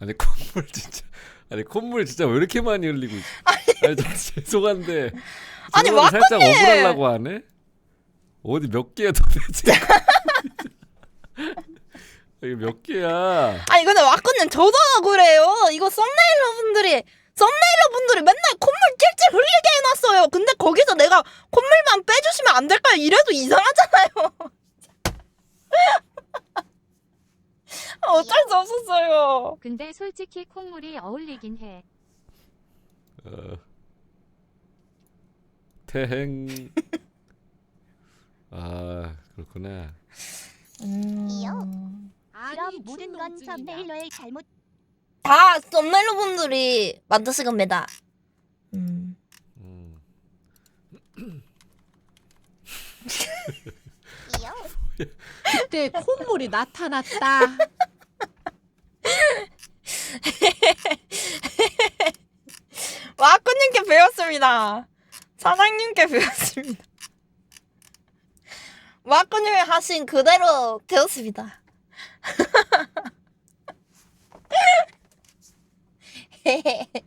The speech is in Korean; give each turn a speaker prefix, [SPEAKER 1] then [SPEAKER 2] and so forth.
[SPEAKER 1] 아니 콧물 진짜 아니 콧물 진짜 왜 이렇게 많이 흘리고 있어? 아니 저 죄송한데
[SPEAKER 2] 아니,
[SPEAKER 1] 죄송한데 살짝! 억울하려고 하네. 어디 몇 개야 도대체? 이게 몇 개야?
[SPEAKER 2] 아니 근데 와꾸님 저도 그래요. 이거 썸네일러 분들이 썸네일러 분들이 맨날 콧물 찔찔 흘리게 해놨어요. 근데 거기서 내가 콧물만 빼주시면 안 될까요? 이래도 이상하잖아요. 어쩔 수 없었어요.
[SPEAKER 3] 근데 솔직히 콧물이 어울리긴 해.
[SPEAKER 1] 어. 태행. 아 그렇구나.
[SPEAKER 2] 음...
[SPEAKER 4] 그럼 모든 건 썸네일러의 잘못.
[SPEAKER 2] 다 썸네일러 분들이 만드신 겁니다. 음.
[SPEAKER 1] 음.
[SPEAKER 4] 이요.
[SPEAKER 5] 그때 콧물이 나타났다.
[SPEAKER 2] 와꾸님께 배웠습니다. 사장님께 배웠습니다. 와꾸님이 하신 그대로 되었습니다.